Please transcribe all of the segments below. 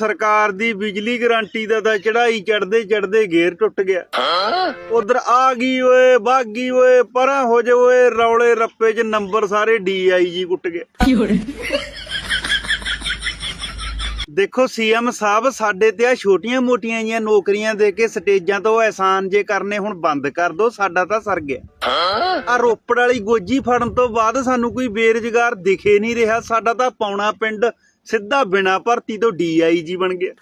ਸਰਕਾਰ ਦੀ ਬਿਜਲੀ ਗਾਰੰਟੀ ਦਾ ਤਾਂ ਚੜਾਈ ਚੜਦੇ ਚੜਦੇ ਗੇਰ ਟੁੱਟ ਗਿਆ। ਉਧਰ ਆ ਗਈ ਓਏ ਬਾਗੀ ਓਏ ਪਰਾਂ ਹੋ ਜਾ ਓਏ ਰੌਲੇ ਰੱਪੇ 'ਚ ਨੰਬਰ ਸਾਰੇ ਡੀਆਈਜੀ ਕੁੱਟ ਗਏ। ਦੇਖੋ ਸੀਐਮ ਸਾਹਿਬ ਸਾਡੇ ਤੇ ਆ ਛੋਟੀਆਂ ਮੋਟੀਆਂ ਜੀਆਂ ਨੌਕਰੀਆਂ ਦੇ ਕੇ ਸਟੇਜਾਂ ਤੋਂ ਐਹਸਾਨ ਜੇ ਕਰਨੇ ਹੁਣ ਬੰਦ ਕਰ ਦੋ ਸਾਡਾ ਤਾਂ ਸਰ ਗਿਆ। ਆ ਰੋਪੜ ਵਾਲੀ ਗੋਜੀ ਫੜਨ ਤੋਂ ਬਾਅਦ ਸਾਨੂੰ ਕੋਈ ਬੇਰੁਜ਼ਗਾਰ ਦਿਖੇ ਨਹੀਂ ਰਿਹਾ ਸਾਡਾ ਤਾਂ ਪੌਣਾ ਪਿੰਡ ਸਿੱਧਾ ਬਿਨਾ ਭਰਤੀ ਤੋਂ ਡੀਆਈਜੀ ਬਣ ਗਿਆ।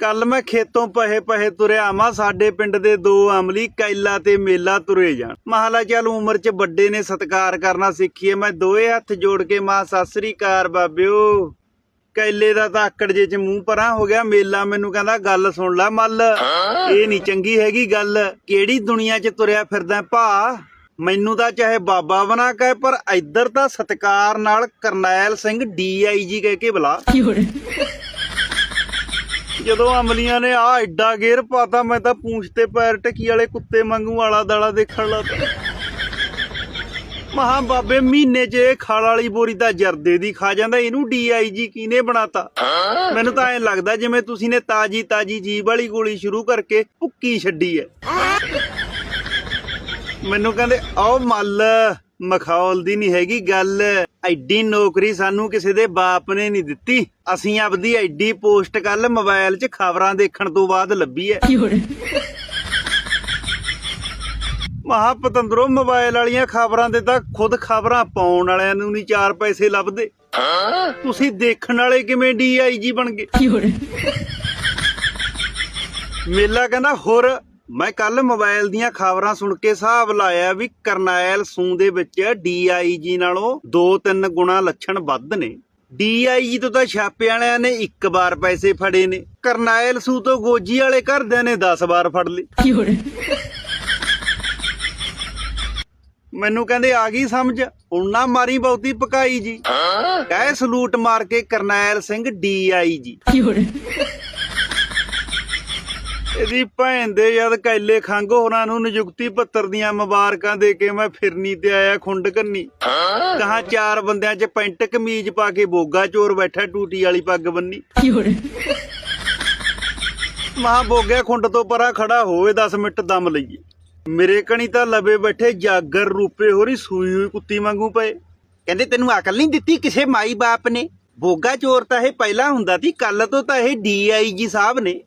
ਕੱਲ ਮੈਂ ਖੇਤੋਂ ਪਹੇ ਪਹੇ ਤੁਰਿਆ ਮਾ ਸਾਡੇ ਪਿੰਡ ਦੇ ਦੋ ਅਮਲੀ ਕੈਲਾ ਤੇ ਮੇਲਾ ਤੁਰੇ ਜਾਣ। ਮਹਲਾ ਚੱਲ ਉਮਰ 'ਚ ਵੱਡੇ ਨੇ ਸਤਿਕਾਰ ਕਰਨਾ ਸਿੱਖੀਏ। ਮੈਂ ਦੋਏ ਹੱਥ ਜੋੜ ਕੇ ਮਾਂ ਸਤਿ ਸ੍ਰੀ ਅਕਾਲ ਬਾਬਿਓ। ਕੈਲੇ ਦਾ ਤਾਂ ਆਕੜ ਜੇ ਚ ਮੂੰਹ ਪਰਾਂ ਹੋ ਗਿਆ ਮੇਲਾ ਮੈਨੂੰ ਕਹਿੰਦਾ ਗੱਲ ਸੁਣ ਲੈ ਮੱਲ। ਇਹ ਨਹੀਂ ਚੰਗੀ ਹੈਗੀ ਗੱਲ। ਕਿਹੜੀ ਦੁਨੀਆ 'ਚ ਤੁਰਿਆ ਫਿਰਦਾ ਭਾ? ਮੈਨੂੰ ਤਾਂ ਚਾਹੇ ਬਾਬਾ ਬਣਾ ਕਹੇ ਪਰ ਇੱਧਰ ਤਾਂ ਸਤਿਕਾਰ ਨਾਲ ਕਰਨੈਲ ਸਿੰਘ ਡੀਆਈਜੀ ਕਹਿ ਕੇ ਬੁਲਾ，ਜਦੋਂ ਅਮਲੀਆਂ ਨੇ ਆ ਐਡਾ ਗੇਰ ਪਾਤਾ ਮੈਂ ਤਾਂ ਪੂੰਛ ਤੇ ਪੈਰ ਟਕੀ ਵਾਲੇ ਕੁੱਤੇ ਵਾਂਗੂ ਵਾਲਾ ਦਾਲਾ ਦੇਖਣ ਲੱਗਾ ਮਹਾ ਬਾਬੇ ਮਹੀਨੇ 'ਚ ਇਹ ਖਾਲ ਵਾਲੀ ਬੋਰੀ ਤਾਂ ਜਰਦੇ ਦੀ ਖਾ ਜਾਂਦਾ ਇਹਨੂੰ ਡੀਆਈਜੀ ਕਿਹਨੇ ਬਣਾਤਾ? ਮੈਨੂੰ ਤਾਂ ਐਂ ਲੱਗਦਾ ਜਿਵੇਂ ਤੁਸੀਂ ਨੇ ਤਾਜੀ ਤਾਜੀ ਜੀਬ ਵਾਲੀ ਗੋਲੀ ਸ਼ੁਰੂ ਕਰਕੇ ਭੁੱਕੀ ਛੱਡੀ ਐ। ਮੈਨੂੰ ਕਹਿੰਦੇ ਆਓ ਮੱਲ ਮਖੌਲ ਦੀ ਨਹੀਂ ਹੈਗੀ ਗੱਲ। ਐਡੀ ਨੌਕਰੀ ਸਾਨੂੰ ਕਿਸੇ ਦੇ ਬਾਪ ਨੇ ਨਹੀਂ ਦਿੱਤੀ। ਅਸੀਂ ਆਪਦੀ ਐਡੀ ਪੋਸਟ ਕੱਲ ਮੋਬਾਈਲ 'ਚ ਖਬਰਾਂ ਦੇਖਣ ਤੋਂ ਬਾਅਦ ਲੱਭੀ ਐ। ਮਹਾ ਪਤੰਦਰੋ ਮੋਬਾਈਲ ਵਾਲੀਆਂ ਖਬਰਾਂ ਦੇ ਤਾਂ ਖੁਦ ਖਬਰਾਂ ਪਾਉਣ ਵਾਲਿਆਂ ਨੂੰ ਨਹੀਂ ਚਾਰ ਪੈਸੇ ਲੱਭਦੇ। ਤੁਸੀਂ ਦੇਖਣ ਵਾਲੇ ਕਿਵੇਂ ਡੀਆਈਜੀ ਬਣ ਗਏ? ਮੇਲਾ ਕਹਿੰਦਾ ਹੋਰ ਮੈਂ ਕੱਲ ਮੋਬਾਈਲ ਦੀਆਂ ਖਬਰਾਂ ਸੁਣ ਕੇ ਹਿਸਾਬ ਲਾਇਆ ਵੀ ਕਰਨੈਲ ਸੂ ਦੇ ਵਿੱਚ ਡੀਆਈਜੀ ਨਾਲੋਂ 2-3 ਗੁਣਾ ਲੱਛਣ ਵੱਧ ਨੇ। ਡੀਆਈਜੀ ਤੋਂ ਤਾਂ ਛਾਪੇ ਵਾਲਿਆਂ ਨੇ ਇੱਕ ਵਾਰ ਪੈਸੇ ਫੜੇ ਨੇ। ਕਰਨੈਲ ਸੂ ਤੋਂ ਗੋਜੀ ਵਾਲੇ ਘਰਦਿਆਂ ਨੇ 10 ਵਾਰ ਫੜ ਲਏ। ਮੈਨੂੰ ਕਹਿੰਦੇ ਆ ਗਈ ਸਮਝ ਹੁਣ ਮਾਰੀ ਬਹੁਤੀ ਪਕਾਈ ਜੀ। ਕਹਿ ਸਲੂਟ ਮਾਰ ਕੇ ਕਰਨੈਲ ਸਿੰਘ ਡੀਆਈਜੀ ਇਹਦੀ ਭੈਣ ਦੇ ਯਾਦ ਕੈਲੇ ਖੰਗ ਹੋਰਾਂ ਨੂੰ ਨਿਯੁਕਤੀ ਪੱਤਰ ਦੀਆਂ ਮੁਬਾਰਕਾਂ ਦੇ ਕੇ ਮੈਂ ਫਿਰਨੀ ਤੇ ਆਇਆ ਖੁੰਡ ਕੰਨੀ। ਕਹਾ ਚਾਰ ਬੰਦਿਆਂ 'ਚ ਪੈਂਟ ਕਮੀਜ਼ ਪਾ ਕੇ ਬੋਗਾ ਚੋਰ ਬੈਠਾ ਟੂਟੀ ਵਾਲੀ ਪੱਗ ਬੰਨੀ। ਮਹਾ ਬੋਗਿਆ ਖੁੰਡ ਤੋਂ ਪਰਾਂ ਖੜਾ ਹੋਵੇ 10 ਮਿੰਟ ਦਮ ਲਈਏ। ਮੇਰੇ ਕਣੀ ਤਾਂ ਲਵੇ ਬੈਠੇ ਜਾਗਰ ਰੂਪੇ ਹੋਰੀ ਸੂਈ ਹੋਈ ਕੁੱਤੀ ਵਾਂਗੂ ਪਏ। ਕਹਿੰਦੇ ਤੈਨੂੰ ਅਕਲ ਨਹੀਂ ਦਿੱਤੀ ਕਿਸੇ ਮਾਈ ਬਾਪ ਨੇ? ਬੋਗਾ ਚੋਰ ਤਾਂ ਇਹ ਪਹਿਲਾਂ ਹੁੰਦਾ ਸੀ ਕੱਲ ਤੋਂ ਤਾਂ ਇਹ ਡੀਆਈਜੀ ਸਾਹਿਬ ਨੇ।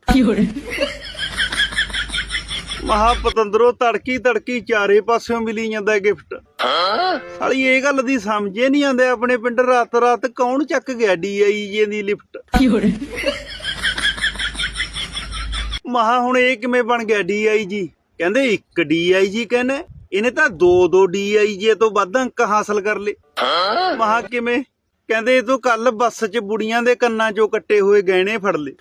ਮਹਾ ਪਤੰਦਰੋ ਤੜਕੀ ਤੜਕੀ ਚਾਰੇ ਪਾਸਿਓਂ ਮਿਲੀ ਜਾਂਦਾ ਗਿਫਟ। ਸਾਲੀ ਇਹ ਗੱਲ ਦੀ ਸਮਝੇ ਨਹੀਂ ਆਂਦੇ ਆਪਣੇ ਪਿੰਡ ਰਾਤ ਰਾਤ ਕੌਣ ਚੱਕ ਗਿਆ ਡੀਆਈਜੇ ਦੀ ਲਿਫਟ? ਮਹਾ ਹੁਣ ਇਹ ਕਿਵੇਂ ਬਣ ਗਿਆ ਡੀਆਈਜੀ ਕਹਿੰਦੇ ਇੱਕ ਡੀਆਈਜੀ ਕਹਿੰਦੇ ਇਹਨੇ ਤਾਂ ਦੋ ਦੋ ਡੀਆਈਜੇ ਤੋਂ ਵੱਧ ਅੰਕ ਹਾਸਲ ਕਰ ਲਏ। ਮਹਾ ਕਿਵੇਂ? ਕਹਿੰਦੇ ਇਹ ਤੋਂ ਕੱਲ ਬੱਸ 'ਚ ਬੁੜੀਆਂ ਦੇ ਕੰਨਾਂ 'ਚੋਂ ਕੱਟੇ ਹੋਏ ਗਹਿਣੇ ਫੜ ਲਏ।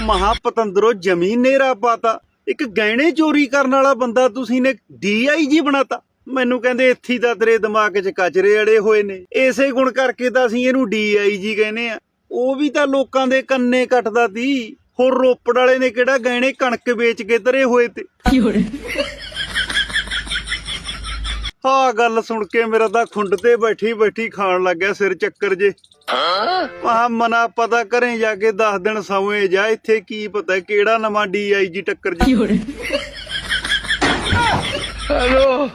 ，ਮਹਾ ਪਤੰਦਰੋ ਜ਼ਮੀਨ ਨੇਰਾ ਪਾਤਾ। ਇੱਕ ਗਹਿਣੇ ਚੋਰੀ ਕਰਨ ਵਾਲਾ ਬੰਦਾ ਤੁਸੀਂ ਨੇ ਡੀਆਈਜੀ ਬਣਾਤਾ। ਮੈਨੂੰ ਕਹਿੰਦੇ ਇੱਥੇ ਹੀ ਤਾਂ ਤੇਰੇ ਦਿਮਾਗ 'ਚ ਕਚਰੇ ਅੜੇ ਹੋਏ ਨੇ। ਇਸੇ ਗੁਣ ਕਰਕੇ ਤਾਂ ਅਸੀਂ ਇਹਨੂੰ ਡੀਆਈਜੀ ਕਹਿੰਦੇ ਆ। ਉਹ ਵੀ ਤਾਂ ਲੋਕਾਂ ਦੇ ਕੰਨੇ ਕੱਟਦਾ ਸੀ ਹੋਰ ਰੋਪੜ ਵਾਲੇ ਨੇ ਕਿਹੜਾ ਗਹਿਣੇ ਕਣਕ ਵੇਚ ਕੇ ਧਰੇ ਹੋਏ ਤੇ। ਆ ਗੱਲ ਸੁਣ ਕੇ ਮੇਰਾ ਤਾਂ ਖੁੰਡ ਤੇ ਬੈਠੀ ਬੈਠੀ ਖਾਣ ਲੱਗ ਗਿਆ ਸਿਰ ਚੱਕਰ ਜੇ। ਮਹਾ ਮਨਾ ਪਤਾ ਕਰੇ ਜਾ ਕੇ 10 ਦਿਨ ਸੌਏ ਜਾ ਇੱਥੇ ਕੀ ਪਤਾ ਕਿਹੜਾ ਨਵਾਂ ਡੀਆਈਜੀ ਟੱਕਰ ਜੀ। ਹੈਲੋ